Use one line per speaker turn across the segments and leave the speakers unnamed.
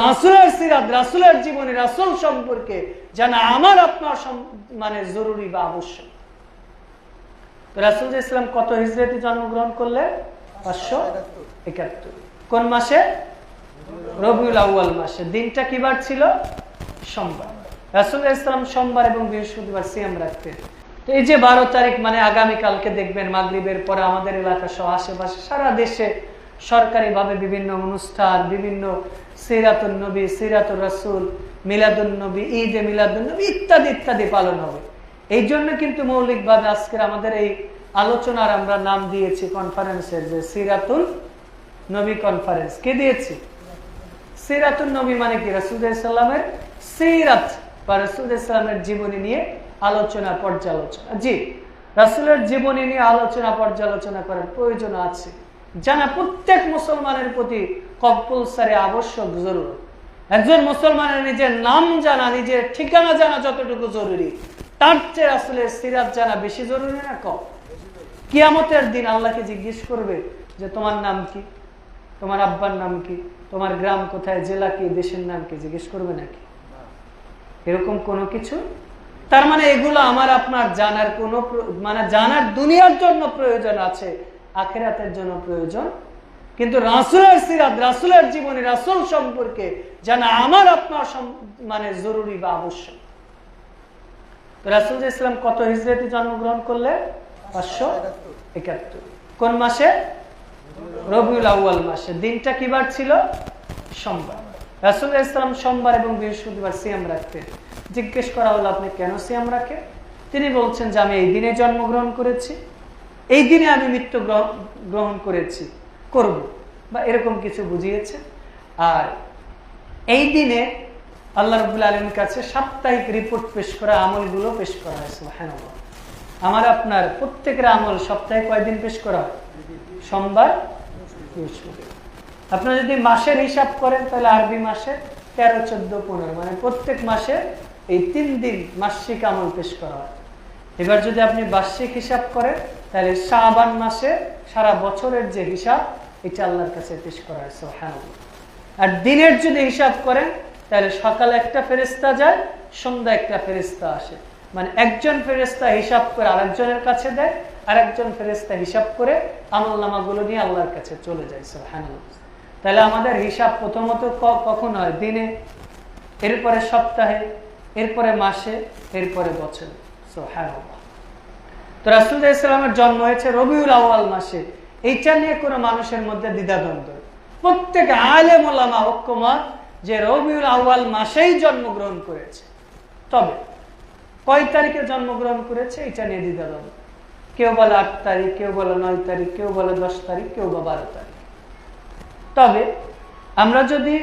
রাসুলের সিরাত, রাসুলের জীবনী, রাসুল সম্পর্কে জানা আমার আপনার মানে জরুরি বা আবশ্যক। রাসুল ইসলাম কত জন্মগ্রহণ করলে পাঁচশো একাত্তর। কোন মাসে? রবিউল মাসে। দিনটা কিবার ছিল? সোমবার। রাসুল ইসলাম সোমবার এবং বৃহস্পতিবার সিএম রাখতেন। তো এই যে বারো তারিখ মানে আগামীকালকে দেখবেন মাগরীবের পরে আমাদের এলাকা সহ আশেপাশে সারা দেশে সরকারিভাবে বিভিন্ন অনুষ্ঠান, বিভিন্ন সিরাতুল নবী সিরাতুল রাসুল মিলাদুল নবী, ঈদে মিলাদুল নবী ইত্যাদি ইত্যাদি পালন হবে। এই জন্য কিন্তু মৌলিকভাবে আজকের আমাদের এই আলোচনার আমরা নাম দিয়েছি কনফারেন্সের যে সিরাতুল নবী কনফারেন্স কে দিয়েছি? সিরাতুল নবী মানে কি? রাসুদামের সিরাত বা রাসুদামের জীবনী নিয়ে আলোচনা, পর্যালোচনা। জি, রাসুলের জীবনী নিয়ে আলোচনা, পর্যালোচনা করার প্রয়োজন আছে। জানা প্রত্যেক মুসলমানের প্রতি কম্পালসারি আবশ্যক, জরুরি। একজন মুসলমানের নিজের নাম জানা, নিজের ঠিকানা জানা যতটুকু জরুরি, তার চেয়ে আসলে সিরাত জানা বেশি জরুরি না কম। কিয়ামতের দিন আল্লাহকে জিজ্ঞেস করবে যে, তোমার নাম কি? তোমার আব্বার নাম কি? তোমার গ্রাম কোথায়? জেলা কি? দেশের নাম কি? জিজ্ঞেস করবে নাকি? এরকম কোনো কিছু? তার মানে এগুলো আমার, আপনার জানার কোনো মানে জানার দুনিয়ার জন্য প্রয়োজন আছে, আখেরাতের জন্য প্রয়োজন কিন্তু রাসুলের সিরাত, রাসুলের জীবনী, রাসুল সম্পর্কে জানা আমার আপনার মানে জরুরি বা আবশ্যক। রাসুল ইসলাম কত হিজরতি জন্মগ্রহণ করলে? পাঁচশো একাত্তর। কোন মাসে? রবিউল আউ্য়াল মাসে। দিনটা কিবার ছিল? সোমবার। রাসুল ইসলাম সোমবার এবং বৃহস্পতিবার সিয়াম রাখতেন জিজ্ঞেস করা হলো, আপনি কেন সিয়াম রাখে তিনি বলছেন যে, আমি এই দিনে জন্মগ্রহণ করেছি। এই দিনে আমি মৃত্যু গ্রহণ করেছি। করব। বা এরকম কিছু বুঝিয়েছে। আর এই দিনে আল্লাহ রবুল্লা আলমীর কাছে সাপ্তাহিক রিপোর্ট পেশ করা আমলগুলো পেশ করা হয়েছিল হ্যাঁ আমার আপনার প্রত্যেকের আমল সপ্তাহে কয়দিন পেশ করা হয়? সোমবার আপনার যদি মাসের হিসাব করেন, তাহলে আরবি মাসে তেরো, চোদ্দ, পনেরো মানে প্রত্যেক মাসে এই তিন দিন মাসিক আমল পেশ করা হয়। এবার যদি আপনি বার্ষিক হিসাব করেন তাহলে শাহবান মাসে সারা বছরের যে হিসাব, এটা আল্লাহর কাছে পেশ করা হয়েছে হ্যাঁ আর দিনের যদি হিসাব করেন, তাহলে সকালে একটা ফেরিস্তা যায় সন্ধ্যা একটা ফেরিস্তা আসে। মানে একজন ফেরেস্তা হিসাব করে আরেকজনের কাছে দেয়, আরেকজন ফেরেস্তা হিসাব করে আমল নামাগুলো নিয়ে আল্লাহর কাছে চলে যায় হ্যাঁ তাহলে আমাদের হিসাব প্রথমত কখন হয়? দিনে, এরপরে সপ্তাহে, এরপরে মাসে, এরপরে বছরে তো রাসুল ইসলামের জন্ম হয়েছে রবিউল আওয়াল মাসে। এইটা নিয়ে কোনো মানুষের মধ্যে দ্বিধাদ্বন্দ্ব। প্রত্যেক আলে ওলামা ঐক্যমত যে রবিউল আওয়াল মাসেই জন্মগ্রহণ করেছে। তবে কয় তারিখে জন্মগ্রহণ করেছে এটা নিয়ে দ্বিধাদ্বন্দ্ব। কেউ বলে আট তারিখ, কেউ বলে নয় তারিখ, কেউ বলে দশ তারিখ, কেউ বা বারো তারিখ। তবে আমরা যদি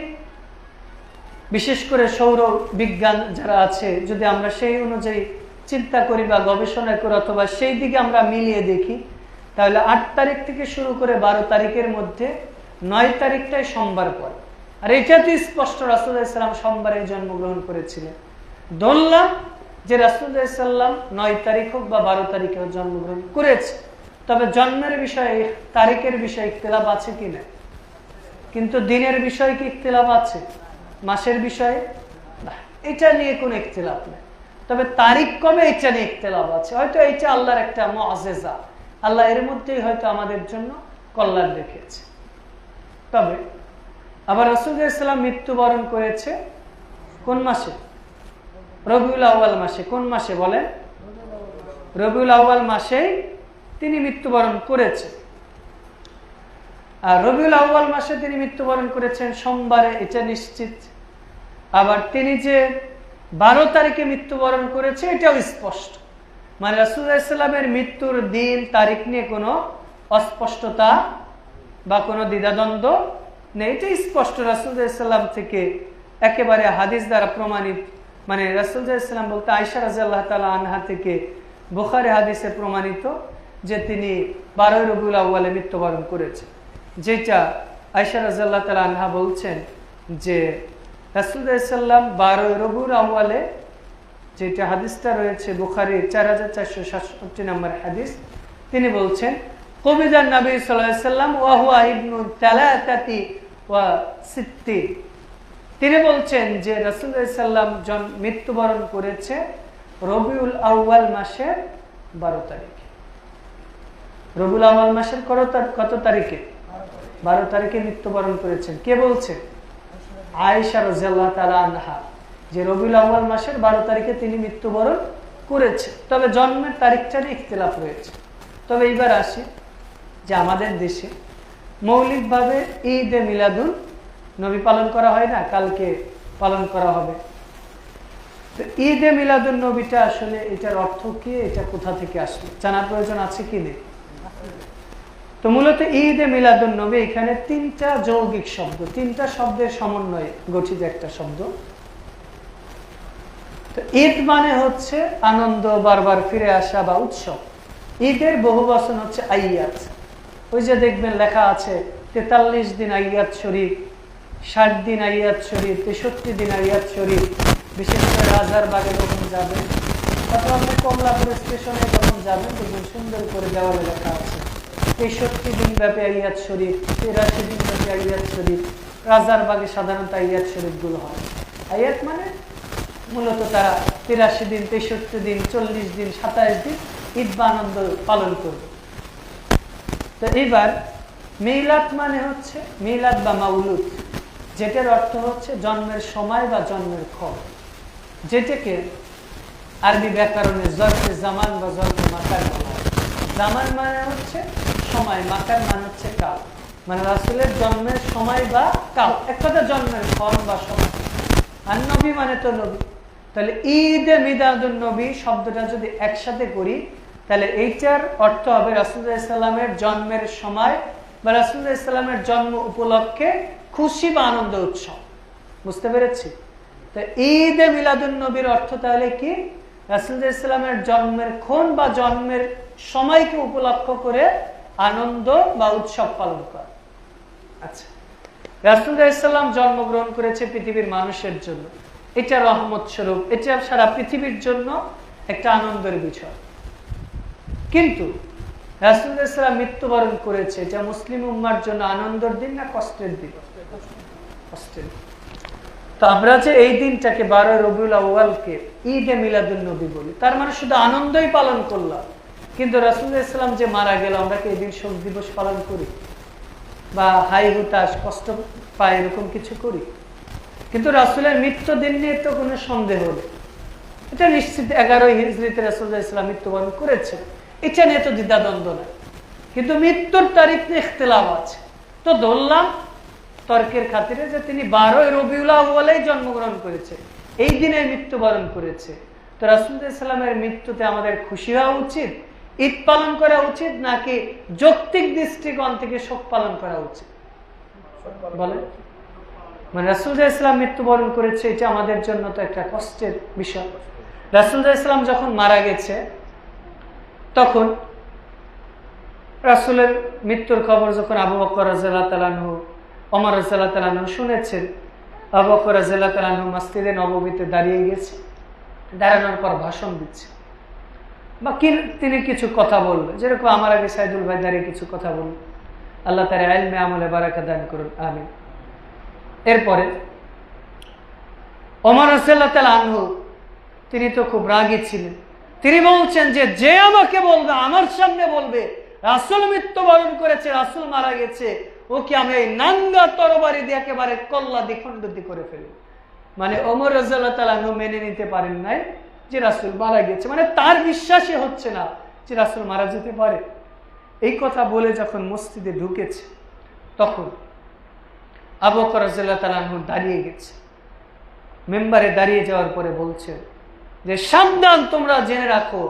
বিশেষ করে সৌর বিজ্ঞান যারা আছে, যদি আমরা সেই অনুযায়ী চিন্তা করি বা গবেষণা করি, অথবা সেই দিকে আমরা মিলিয়ে দেখি, তাহলে আট তারিখ থেকে শুরু করে বারো তারিখের মধ্যে নয় তারিখটাই সোমবার পর। আর এটা তো স্পষ্ট রাসুল্লাহাম সোমবারে জন্মগ্রহণ করেছিলেন। ধরলাম যে রাসুল্লাহাম নয় তারিখ হোক বা বারো তারিখে জন্মগ্রহণ করেছে। তবে জন্মের বিষয়ে, তারিখের বিষয়ে ইখতলাফ আছে কি না? কিন্তু দিনের বিষয়ে কি ইখতলাফ আছে? মাসের বিষয়ে? এটা নিয়ে কোনো ইখতলাফ নেই। তবে তারিখ কবে এটা নিয়ে ইখতলাফ আছে। হয়তো এইটা আল্লাহর একটা মজেজা আল্লাহ এর মধ্যেই হয়তো আমাদের জন্য কল্যাণ রেখেছে তবে আবার রসুলাম মৃত্যুবরণ করেছে কোন মাসে? রবিউল আউ্বাল মাসে। কোন মাসে বলেন? রবিউল আউ্বাল মাসেই তিনি মৃত্যুবরণ করেছে আর রবিউল আউ্বাল মাসে তিনি মৃত্যুবরণ করেছেন সোমবারে, এটা নিশ্চিত। আবার তিনি যে বারো তারিখে মৃত্যুবরণ করেছে, এটাও স্পষ্ট। মানে রাসুলামের মৃত্যুর দিন, তারিখ নিয়ে কোনো অস্পষ্টতা বা কোনো দ্বিধাদ্বন্দ্ব নেই। এটা স্পষ্ট রাসুলাম থেকে একেবারে হাদিস দ্বারা প্রমাণিত। মানে রাসুলাম বলতে আয়সা রাজা আল্লাহ তালা আনহা থেকে বোখারে হাদিসে প্রমাণিত যে তিনি বারোই রবিউল আউ্বালে মৃত্যুবরণ করেছে যেটা আয়সা রাজাল্লাহ তালা আনহা বলছেন যে রাসুল্লাহাম বারোই রবিউল আউ্বালে যেটা হাদিসটা রয়েছে, বুখারির চার হাজার চারশো সাতষট্টি নম্বর হাদিস, তিনি বলছেন কবিদার নবী সাল্লাম ওয়াহুয়া ইবনু তালাতাতি ওয়া সিত্তি তিনি বলছেন যে রসুল্লাহাম মৃত্যুবরণ করেছে রবিউল আউ্বাল মাসের বারো তারিখে। রবিউল আউ্বাল মাসের কত তারিখে? বারো তারিখে মৃত্যুবরণ করেছেন। কে বলছে আয়েশা রাজিয়াল্লাহ তালা আনহা, যে রবিউল আউ্বাল মাসের বারো তারিখে তিনি মৃত্যুবরণ করেছে তবে জন্মের তারিখটার ইখতলাফ রয়েছে। তবে এইবার আসি যে আমাদের দেশে মৌলিকভাবে ঈদ এ মিলাদুল নবী পালন করা হয় না, কালকে পালন করা হবে। তো ঈদ এ মিলাদুল নবীটা আসলে এটার অর্থ কি? এটা কোথা থেকে আসলো? জানার প্রয়োজন আছে কি নেই? তো মূলত ঈদ এ মিলাদুল নবী এখানে তিনটা যৌগিক শব্দ, তিনটা শব্দের সমন্বয়ে গঠিত একটা শব্দ। তো ঈদ মানে হচ্ছে আনন্দ, বারবার ফিরে আসা বা উৎসব। ঈদের বহু বচন হচ্ছে আইয়াত। ওই যে দেখবেন লেখা আছে, তেতাল্লিশ দিন আইয়াত শরীফ, ষাট দিন আইয়াত শরীফ, তেষট্টি দিন আইয়াত শরীফ, বিশেষ করে রাজার বাগে যখন যাবেন, অথবা আপনি কমলাপুর স্টেশনে যখন যাবেন, দেখবেন সুন্দর করে দেওয়ালে লেখা আছে। তেষট্টি দিন ব্যাপী আইয়াত শরীফ, তিরাশি দিন ব্যাপী আইয়াত শরীফ, রাজার বাগে সাধারণত আইয়াত শরীফগুলো হয়। আইয়াত মানে মূলত তারা তিরাশি দিন, তেষট্টি দিন, চল্লিশ দিন, সাতাশ দিন ঈদ বা আনন্দ পালন করবে। তো এইবার মিলাদ মানে হচ্ছে মিলাদ বা মাউলুদ, যেটার অর্থ হচ্ছে জন্মের সময় বা জন্মের খবর যেটাকে আরবি ব্যাকরণে জর্ফে জামান বা জর্ফে মাকার বলা জামান মানে হচ্ছে সময় মাকার মানে হচ্ছে কাল। মানে রাসুলের জন্মের সময় বা কাল। এক কথা জন্মের ক্ষণ বা সময়। আর নবী মানে তো নবী। তাহলে ঈদে মিদাদুল নবী শব্দটা যদি একসাথে করি, তাহলে এইটার অর্থ হবে রাসুল্লাহামের জন্মের সময় বা রাসুল্লাহামের জন্ম উপলক্ষে খুশি বা আনন্দ উৎসব। বুঝতে পেরেছি? তো ঈদে মিলাদুল নবীর অর্থ তাহলে কি? রাসুল্লাহামের জন্মের ক্ষণ বা জন্মের সময়কে উপলক্ষ করে আনন্দ বা উৎসব পালন করা। আচ্ছা। রাসুল্লাহাম জন্মগ্রহণ করেছে পৃথিবীর মানুষের জন্য। এটা রহমত স্বরূপ এটা সারা পৃথিবীর জন্য একটা আনন্দের বিষয়। কিন্তু রাসুল্লাহাম মৃত্যুবরণ করেছে এটা মুসলিম উম্মার জন্য আনন্দের দিন না কষ্টের দিন? কষ্টের তো আমরা যে এই দিনটাকে বারো রবিউল আউ্বালকে ঈদে মিলাদুল নবী বলি, তার মানে শুধু আনন্দই পালন করলাম। কিন্তু রাসুল্লাহ ইসলাম যে মারা গেল, আমরা কি এই দিন শোক দিবস পালন করি? বা হাই হুতাশ কষ্ট পায় এরকম কিছু করি? কিন্তু রাসুলের মৃত্যু দিন নিয়ে তো কোনো সন্দেহ নেই। এটা নিশ্চিত এগারোই হিজড়িতে রাসুল্লাহ ইসলাম মৃত্যুবরণ করেছে এটা নিয়ে তো দ্বিধাদ্বন্দ্ব নেই। কিন্তু মৃত্যুর তারিখ নিয়ে ইখতলাফ আছে। তো ধরলাম তর্কের খাতিরে যে তিনি বারোই রবিউল্লাহ বলেই জন্মগ্রহণ করেছে। এই দিনে মৃত্যুবরণ করেছে। তো রাসুল্লাহ ইসলামের মৃত্যুতে আমাদের খুশি হওয়া উচিত, ঈদ পালন করা উচিত, নাকি যৌক্তিক দৃষ্টিকোণ থেকে শোক পালন করা উচিত? বলেন। মানে রাসুল্লাহ ইসলাম মৃত্যুবরণ করেছে, এটা আমাদের জন্য তো একটা কষ্টের বিষয়। রাসুল্লাহ ইসলাম যখন মারা গেছে, তখন রাসুলের মৃত্যুর খবর যখন আবু বকর রাজু অমর রাজু তালানহু শুনেছেন, আবু বকর রাজু মাস্তিদে নবমীতে দাঁড়িয়ে গেছে, দাঁড়ানোর পর ভাষণ দিচ্ছে। বা কি তিনি কিছু কথা বলবে? যেরকম আমার আগে সাইদুল ভাই দাঁড়িয়ে কিছু কথা বলবে আল্লাহ তার আলমে আমলে বারাকা দান করুন আমি এরপরে অমর রাসাল্লাহ আনহু, তিনি তো খুব রাগী ছিলেন। তিনি বলছেন যে যে আমাকে বলবে, আমার সামনে বলবে, রাসুল মৃত্যুবরণ করেছে, রাসুল মারা গেছে ওকে আমি এই নাঙ্গা তরবারি দিয়ে একেবারে কল্লা দ্বিখণ্ডি করে ফেলি। মানে অমর তালানহু মেনে নিতে পারেন নাই যে রাসুল মারা গেছে মানে তার বিশ্বাসই হচ্ছে না যে রাসুল মারা যেতে পারে। এই কথা বলে যখন মসজিদে ঢুকেছে, তখন আবু রাজিল্লাহ তালানহু দাঁড়িয়ে গেছে। মেম্বারে দাঁড়িয়ে যাওয়ার পরে বলছে যে, সাবধান তোমরা জেনে রাখো,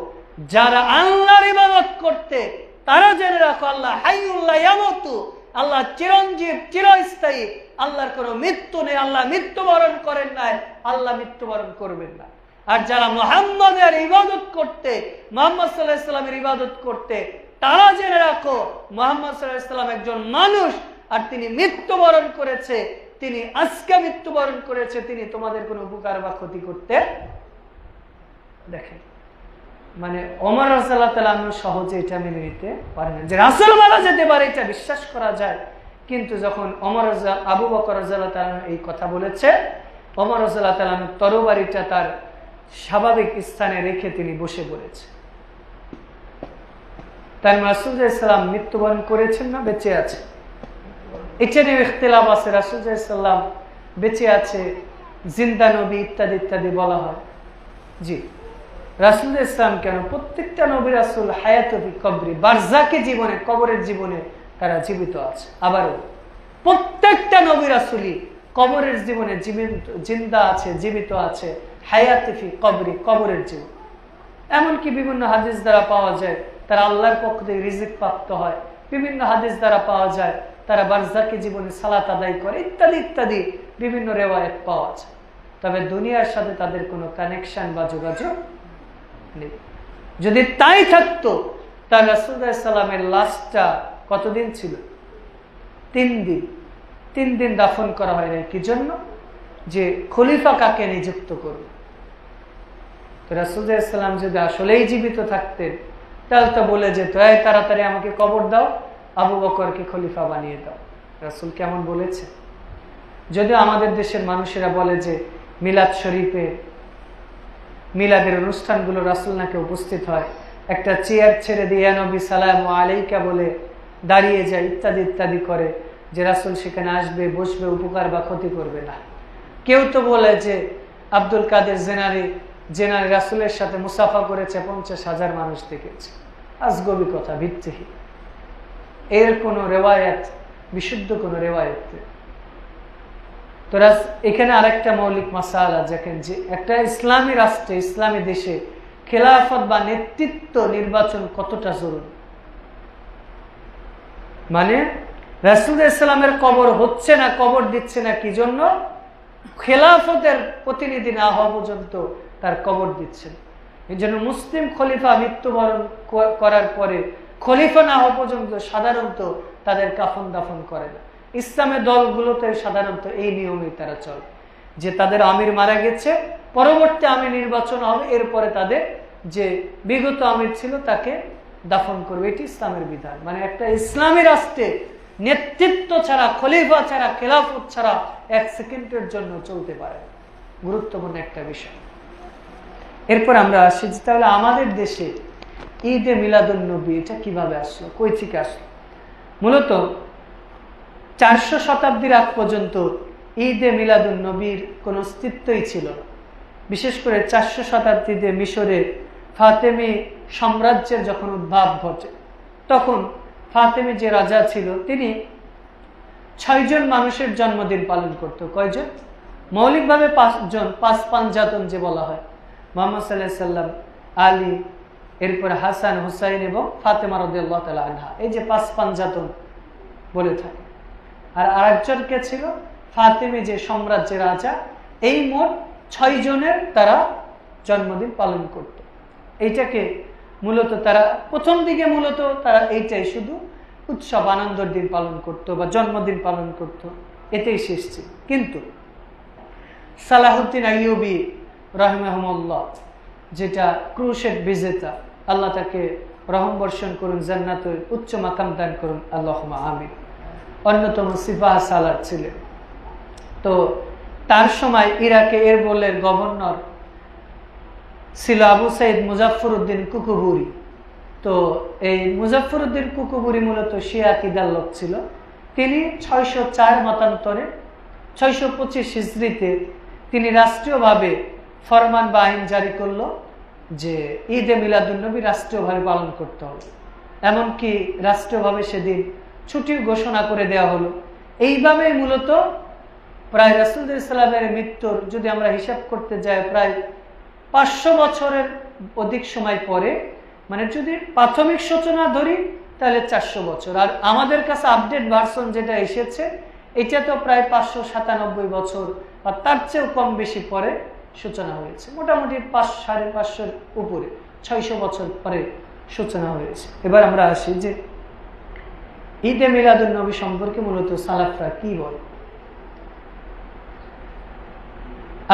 যারা আল্লাহর ইবাদত করতে, তারা জেনে রাখো আল্লাহ হাইউল্লাহ ইয়ামতু আল্লাহ চিরঞ্জীব, চিরস্থায়ী। আল্লাহর কোনো মৃত্যু নেই, আল্লাহ মৃত্যুবরণ করেন নাই, আল্লাহ মৃত্যুবরণ করবেন না। আর যারা মোহাম্মদের ইবাদত করতে, মোহাম্মদ সাল্লাহ ইসলামের ইবাদত করতে, তারা জেনে রাখো, মোহাম্মদ সাল্লাহ ইসলাম একজন মানুষ, আর তিনি মৃত্যুবরণ করেছে, তিনি আজকে মৃত্যুবরণ করেছে, তিনি তোমাদের কোনো উপকার বা ক্ষতি করতে দেখেন। মানে অমর রাসাল্লাহ তালু সহজে এটা মেনে নিতে পারে না। যে রাসেল মারা যেতে পারে, এটা বিশ্বাস করা যায়। কিন্তু যখন অমর আবু বকর রাজাল্লাহ এই কথা বলেছে অমর রাজাল্লাহ তালান তরবারিটা তার স্বাভাবিক স্থানে রেখে তিনি বসে পড়েছে। তার রাসুল ইসলাম মৃত্যুবরণ করেছেন না, বেঁচে আছে? এটা নিয়ে ইখতলাফ আছে। রাসুল ইসলাম বেঁচে আছে, জিন্দা নবী ইত্যাদি ইত্যাদি বলা হয়। জি। রাসুল ইসলাম কেন? প্রত্যেকটা নবী রাসুল হায়াতবি কবরি, বারজাকে জীবনে, কবরের জীবনে তারা জীবিত আছে। আবারও, প্রত্যেকটা নবী রাসুলই কবরের জীবনে জীবিত, জিন্দা আছে, জীবিত আছে হায়াতিফি কবরি, কবরের জীবন। এমনকি বিভিন্ন হাদিস দ্বারা পাওয়া যায়, তারা আল্লাহর পক্ষ থেকে রিজিক প্রাপ্ত হয়। বিভিন্ন হাদিস দ্বারা পাওয়া যায়, তারা বারজাকি জীবনে সালাত আদায় করে, ইত্যাদি ইত্যাদি বিভিন্ন রেওয়ায়ত পাওয়া যায়। তবে দুনিয়ার সাথে তাদের কোনো কানেকশন বা যোগাযোগ যদি তাই থাকতো, তার রাসুল্লাহামের লাশটা কতদিন ছিল? তিন দিন। তিন দিন দাফন করা হয় নাই। কি জন্য? যে খলিফা কাকে নিযুক্ত করবে? তো রাসুল্লাহাম যদি আসলেই জীবিত থাকতেন, তাহলে তো বলে যেত, এই, তাড়াতাড়ি আমাকে কবর দাও, আবু বকরকে খলিফা বানিয়ে দাও। রাসুল কেমন বলেছে? যদিও আমাদের দেশের মানুষেরা বলে যে মিলাদ শরীফে মিলাদের অনুষ্ঠানগুলো রাসুল নাকি উপস্থিত হয়। একটা চেয়ার ছেড়ে দিয়ে নবী, সালাম আলাইকা বলে দাঁড়িয়ে যায়, ইত্যাদি ইত্যাদি করে যে রাসুল সেখানে আসবে, বসবে, উপকার বা ক্ষতি করবে না। কেউ তো বলে যে আব্দুল কাদের জেনারি জেনারি রাসুলের সাথে মুসাফা করেছে পঞ্চাশ হাজার মানুষ দেখেছে। আজগবি কথা ভিত্তিহীন। এর কোনো রেওয়ায়ত, বিশুদ্ধ কোনো রেওয়ায়ত। তো এখানে আরেকটা মৌলিক মাসালা দেখেন যে একটা ইসলামী রাষ্ট্রে, ইসলামী দেশে খেলাফত বা নেতৃত্ব নির্বাচন কতটা জরুরি? মানে রাসুল ইসলামের কবর হচ্ছে না, কবর দিচ্ছে না কি জন্য? খেলাফতের প্রতিনিধি না হওয়া পর্যন্ত তার কবর দিচ্ছেন। এই জন্য মুসলিম খলিফা মৃত্যুবরণ করার পরে খলিফা না হওয়া পর্যন্ত সাধারণত তাদের কাফন দাফন করে না। ইসলামের দলগুলোতে সাধারণত এই নিয়মেই তারা চলে। যে তাদের আমির মারা গেছে, পরবর্তী আমির নির্বাচন হবে, এরপরে তাদের যে বিগত আমির ছিল তাকে দাফন করবে। এটি ইসলামের বিধান। মানে একটা ইসলামী রাষ্ট্রে নেতৃত্ব ছাড়া, খলিফা ছাড়া, খেলাফত ছাড়া এক সেকেন্ডের জন্য চলতে পারে গুরুত্বপূর্ণ একটা বিষয়। এরপর আমরা আসি যে তাহলে আমাদের দেশে ঈদে মিলাদুল নবী, এটা কীভাবে আসলো? কই থেকে আসলো? মূলত চারশো শতাব্দীর আগ পর্যন্ত ঈদে মিলাদুল নবীর কোনো অস্তিত্বই ছিল বিশেষ করে চারশো শতাব্দীতে মিশরে ফাতেমি সাম্রাজ্যের যখন উদ্ভাব ঘটে, তখন ফাতেমি যে রাজা ছিল, তিনি ছয়জন মানুষের জন্মদিন পালন করত। কয়জন? মৌলিকভাবে পাঁচজন, পাঁচ পাঞ্জাতন যে বলা হয়। মোহাম্মদ সাল্লাহ সাল্লাম, আলী, এরপরে হাসান, হুসাইন এবং ফাতেমা রদুল্লাহ আনহা। এই যে পাঁচ পাঞ্জাতন বলে থাকে। আর আরেকজন কে ছিল? ফাতেমি যে সাম্রাজ্যের রাজা, এই মোট ছয় জনের তারা জন্মদিন পালন করত। এইটাকে মূলত তারা, প্রথম দিকে মূলত তারা এইটাই শুধু উৎসব, আনন্দের দিন পালন করত বা জন্মদিন পালন করত। এতেই শেষ ছিল। কিন্তু সালাহুদ্দিন আইয়ুবি রহমাহমুল্লাহ, যেটা ক্রুশের বিজেতা, আল্লাহ তাকে রহম বর্ষণ করুন, জান্নাতের উচ্চ মাকাম দান করুন। আল্লাহ আমিন। অন্যতম সিফাহ সালার ছিলেন তো তার সময় ইরাকে এরবলের গভর্নর ছিল আবু সাইদ মুজাফর উদ্দিন কুকুবুরি। তো এই মুজাফর উদ্দিন কুকুবুরি মূলত শিয়া কিদার লোক ছিল। তিনি ছয়শো চার মতান্তরে, ছয়শো পঁচিশ হিজড়িতে তিনি রাষ্ট্রীয়ভাবে ফরমান বা আইন জারি করল যে ঈদে মিলাদুন্নবী রাষ্ট্রীয়ভাবে পালন করতে হবে। এমনকি রাষ্ট্রীয়ভাবে সেদিন ছুটির ঘোষণা করে দেওয়া হলো। এইভাবেই মূলত প্রায় রাসুল ইসলামের মৃত্যুর, যদি আমরা হিসাব করতে যাই, প্রায় পাঁচশো বছরের অধিক সময় পরে মানে যদি প্রাথমিক সূচনা ধরি, তাহলে চারশো বছর। আর আমাদের কাছে আপডেট ভার্সন যেটা এসেছে, এটা তো প্রায় পাঁচশো সাতানব্বই বছর, বা তার চেয়েও কম বেশি পরে সূচনা হয়েছে। মোটামুটি পাঁচ, সাড়ে পাঁচশোর উপরে, ছয়শো বছর পরে সূচনা হয়েছে। এবার আমরা আসি যে ঈদে মিলাদুল নবী সম্পর্কে মূলত সালাফরা কি বলে?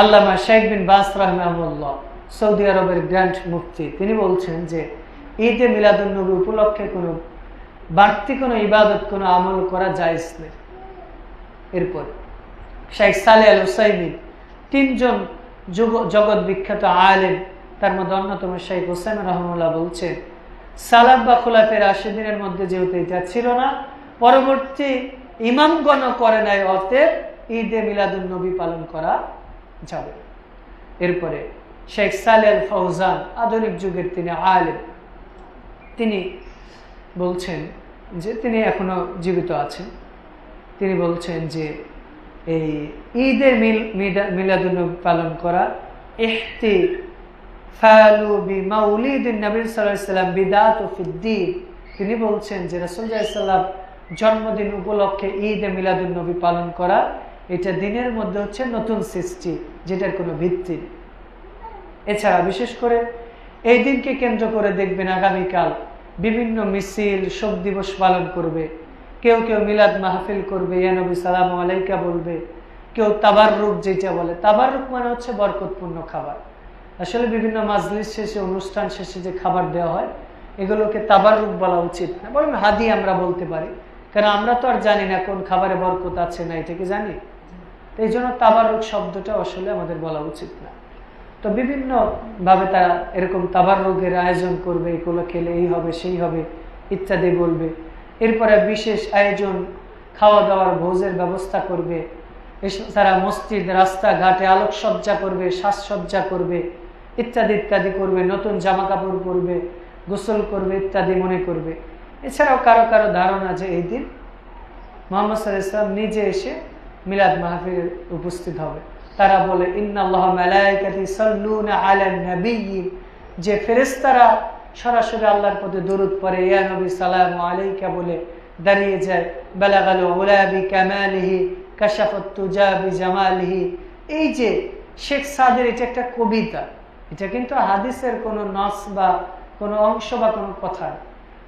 আল্লামা শেখ বিন বাস রহমাল্লাহ সৌদি আরবের গ্র্যান্ড মুফতি, তিনি বলছেন যে ঈদে মিলাদুল নবী উপলক্ষে কোনো বাড়তি কোনো ইবাদত, কোনো আমল করা নেই। এরপর শেখ সালে আল হুসাইমিন তিনজন জগৎ বিখ্যাত আলেম, তার মধ্যে অন্যতম শেখ হোসেন রহমুল্লাহ বলছেন সালাব বা খোলাফের আশি দিনের মধ্যে যেহেতু এটা ছিল না, পরবর্তী ইমামগণ করে নাই, অতএব ঈদে মিলাদুল নবী পালন করা যাবে এরপরে শেখ সালেল ফৌজান, আধুনিক যুগের তিনি আলেম, তিনি বলছেন যে, তিনি এখনও জীবিত আছেন। তিনি বলছেন যে, এই ঈদের মিল মিলাদুন্নবী পালন করা ইহতি ফালু মাউলিদিন নবী বিদাত ও তিনি বলছেন যে রাসূলুল্লাহ সাল্লাম জন্মদিন উপলক্ষে ঈদে মিলাদুন্নবী পালন করা, এটা দিনের মধ্যে হচ্ছে নতুন সৃষ্টি, যেটার কোনো ভিত্তি এছাড়া বিশেষ করে এই দিনকে কেন্দ্র করে দেখবেন আগামীকাল বিভিন্ন মিছিল, শোক দিবস পালন করবে। কেউ কেউ মিলাদ মাহফিল করবে ইয়ানবী সালাম আলাইকা বলবে। কেউ তাবাররুক যেটা বলে, তাবাররুক মানে হচ্ছে বরকতপূর্ণ খাবার। আসলে বিভিন্ন মাজলিস শেষে, অনুষ্ঠান শেষে যে খাবার দেওয়া হয়, এগুলোকে তাবাররুক বলা উচিত না, বরং হাদি আমরা বলতে পারি। কারণ আমরা তো আর জানি না কোন খাবারে বরকত আছে না, এটা কি জানি? এই জন্য তাবারুক শব্দটা আসলে আমাদের বলা উচিত না। তো বিভিন্ন ভাবে তারা এরকম তাবার রোগের আয়োজন করবে, এগুলো খেলে এই হবে, সেই হবে, ইত্যাদি বলবে। এরপরে বিশেষ আয়োজন খাওয়া দাওয়ার ভোজের ব্যবস্থা করবে। তারা মসজিদ, রাস্তাঘাটে আলোকসজ্জা করবে, সাজসজ্জা করবে। ইত্যাদি ইত্যাদি করবে, নতুন জামা কাপড় পরবে, গোসল করবে ইত্যাদি মনে করবে। এছাড়াও কারও কারও ধারণা যে এই দিন মোহাম্মদ সাল্লাহ ইসলাম নিজে এসে মিলাদ মাহফিল উপস্থিত হবে। তারা বলে, ইন্নাল্লাহ মালাইকাতি সাল্লুনা যে ফেরেশতারা সরাসরি আল্লাহর পথে দরুদ পরে ইয়া নবী, সালামু আলাইকা বলে দাঁড়িয়ে যায়। বালাগাল উলা বিকামালিহি কাশাফাত তুজা বিজামালিহি এই যে শেখ সাদের এটা একটা কবিতা এটা কিন্তু হাদিসের কোনো নস বা কোনো অংশ বা কোনো কথা।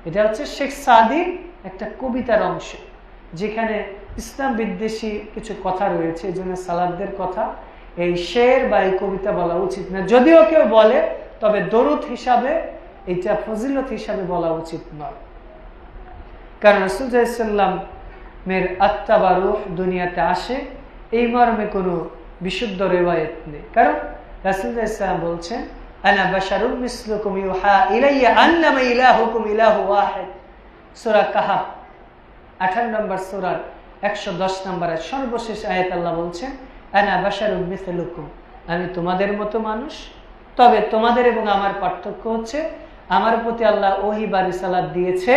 এটা হচ্ছে শেখ সাদির একটা কবিতার অংশ, যেখানে ইসলাম বিদ্বেষী কিছু কথা রয়েছে, এই জন্য সালাদদের কথা। এই শের বা এই কবিতা বলা উচিত না। যদিও কেউ বলে, তবে দরুদ হিসাবে, এটা ফজিলত হিসাবে বলা উচিত নয়। কারণ রসুল্লাহাম মের আত্মা বা রুহ দুনিয়াতে আসে, এই মর্মে কোনো বিশুদ্ধ রেওয়ায়ত নেই। কারণ রাসুল্লাহ বলছেন মিসলুকুম দশ নম্বরের সর্বশেষ আল্লাহ বলছেন মিথলুকুম আমি তোমাদের মতো মানুষ, তবে তোমাদের এবং আমার পার্থক্য হচ্ছে, আমার প্রতি আল্লাহ ওহি বা রিসালাত দিয়েছে,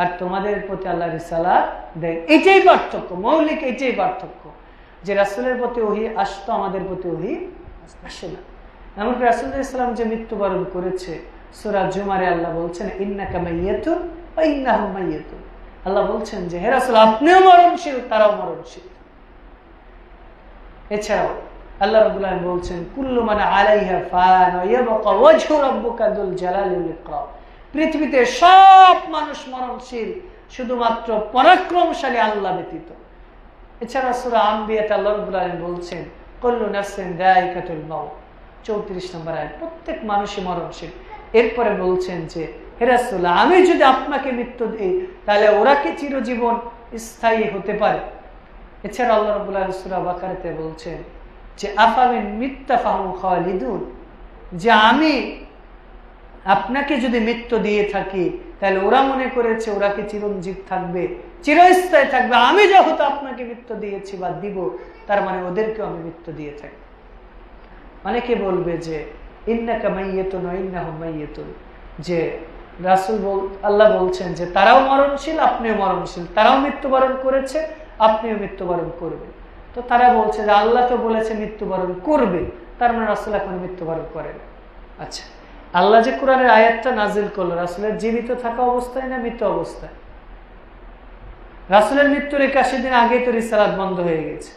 আর তোমাদের প্রতি আল্লাহ রিসালাত দেয়। এটাই পার্থক্য, মৌলিক এটাই পার্থক্য। যে রাসুলের প্রতি ওহি, আসতো আমাদের প্রতি ওহি আসে না এমনকি রাসুল্লাহ ইসলাম যে মৃত্যুবরণ করেছে, সুরা জুমারে আল্লাহ বলছেন ইন্না কামাইয়াতুন ও ইন্নাহুম মাইয়াতুন। আল্লাহ বলছেন যে, হে রাসূল, আপনিও মরণশীল, তারাও মরণশীল। এছাড়াও আল্লাহ রাব্বুল আলামিন বলছেন, কুল্লু মান আলাইহা ফান ওয়াজহু রাব্বুকা পৃথিবীতে সব মানুষ মরণশীল, শুধুমাত্র পরাক্রমশালী আল্লাহ ব্যতীত। এছাড়া সূরা আম্বিয়াতে আল্লাহ রাব্বুল আলামিন বলছেন কুল্লু নাফসিন দায়িকাতুল মাউত। 34 নম্বর আয়াত, প্রত্যেক মানুষই মরণশীল। এরপরে বলছেন যে হেরাসুল্লাহ আমি যদি আপনাকে মৃত্যু দিই, তাহলে ওরা কি চিরজীবন স্থায়ী হতে পারে? এছাড়া আল্লাহ রবুল্লাহ সুরা বাকারেতে বলছেন যে, আফামিন মিথ্যা ফাহমু খালিদুন? যে, আমি আপনাকে যদি মৃত্যু দিয়ে থাকি, তাহলে ওরা মনে করেছে ওরা কি চিরঞ্জীব থাকবে? চিরস্থায়ী থাকবে। আমি যেহেতু আপনাকে মৃত্যু দিয়েছি বা দিব, তার মানে ওদেরকেও আমি মৃত্যু দিয়ে থাকি। অনেকে বলবে যে, ইন্নাকা মাইয়েতুন ও ইন্নাহুম মাইয়েতুন। যে, রাসূল বল, আল্লাহ বলছেন যে, তারাও মরণশীল, আপনিও মরণশীল। তারাও মৃত্যুবরণ করেছে, আপনিও মৃত্যুবরণ করবেন। তো তারা বলছে যে, আল্লাহ তো বলেছে মৃত্যুবরণ করবে। তার মানে রাসূল এখন মৃত্যুবরণ করে না আচ্ছা আল্লাহ যে কোরআনের আয়াতটা নাজিল করল, রাসূলের জীবিত থাকা অবস্থায় না মৃত অবস্থায়? রাসূলের মৃত্যুর একাশি দিন আগেই তো রিসালাত বন্ধ হয়ে গেছে।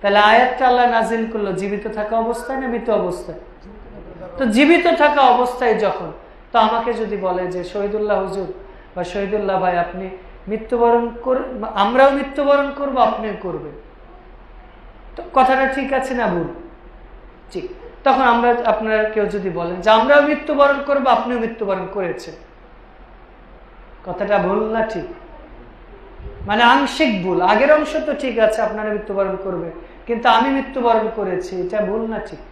তাহলে আয়াতটা আল্লাহ নাজিল করল, জীবিত থাকা অবস্থায় না মৃত অবস্থায়? তো জীবিত থাকা অবস্থায় যখন, তো আমাকে যদি বলে যে, শহীদুল্লাহ হুজুর বা শহীদুল্লাহ ভাই, আপনি মৃত্যুবরণ কর, আমরাও মৃত্যুবরণ করব, আপনিও করবেন। তো কথাটা ঠিক আছে না ভুল? ঠিক। তখন আমরা, আপনারা কেউ যদি বলেন যে, আমরাও মৃত্যুবরণ করব, আপনিও মৃত্যুবরণ করেছেন। কথাটা ভুল না ঠিক? মানে আংশিক ভুল। আগের অংশ তো ঠিক আছে, আপনারা মৃত্যুবরণ করবে কিন্তু আমি মৃত্যুবরণ করেছি, এটা ভুল না ঠিক?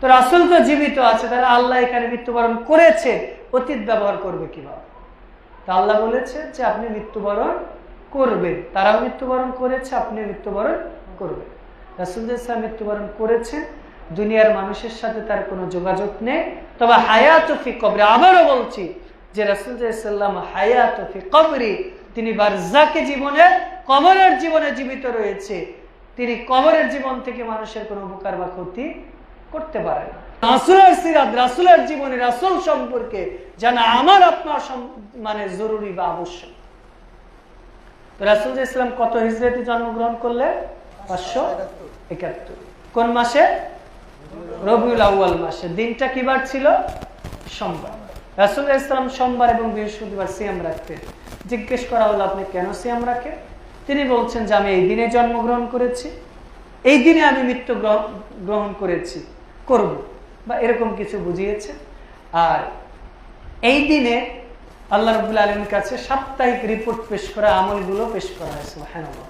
তো রাসুল তো জীবিত আছে, তাহলে আল্লাহ এখানে মৃত্যুবরণ করেছে, অতীত ব্যবহার করবে কীভাবে? তা আল্লাহ বলেছে যে আপনি মৃত্যুবরণ করবেন। তারাও মৃত্যুবরণ করেছে আপনি মৃত্যুবরণ করবেন। রাসুল ইসলাম মৃত্যুবরণ করেছেন দুনিয়ার মানুষের সাথে তার কোনো যোগাযোগ নেই। তবে হায়াতফি কবরে, আবারও বলছি যে রাসুল ইসলাম হায়াতফি কবরি তিনি বারজাকে জীবনে কবরের জীবনে জীবিত রয়েছে। তিনি কবরের জীবন থেকে মানুষের কোনো উপকার বা ক্ষতি করতে পারে না। রাসুলের সিরাত, রাসুলের জীবনে, রাসুল সম্পর্কে জানা আমার আপনার মানে জরুরি বা আবশ্যক। রাসুল ইসলাম কত হিজরতি জন্মগ্রহণ করলে পাঁচশো একাত্তর। কোন মাসে? রবিউল আউয়াল মাসে। দিনটা কি বার ছিল? সোমবার। রাসুল ইসলাম সোমবার এবং বৃহস্পতিবার সিয়াম রাখতেন জিজ্ঞেস করা হলো, আপনি কেন সিয়াম রাখেন? তিনি বলছেন যে, আমি এই দিনে জন্মগ্রহণ করেছি। এই দিনে আমি মৃত্যু গ্রহ- গ্রহণ করেছি। করব। বা এরকম কিছু বুঝিয়েছে। আর এই দিনে আল্লাহ রবুল আলমীর কাছে সাপ্তাহিক রিপোর্ট পেশ করা, আমলগুলো পেশ করা হয়েছে হ্যাঁ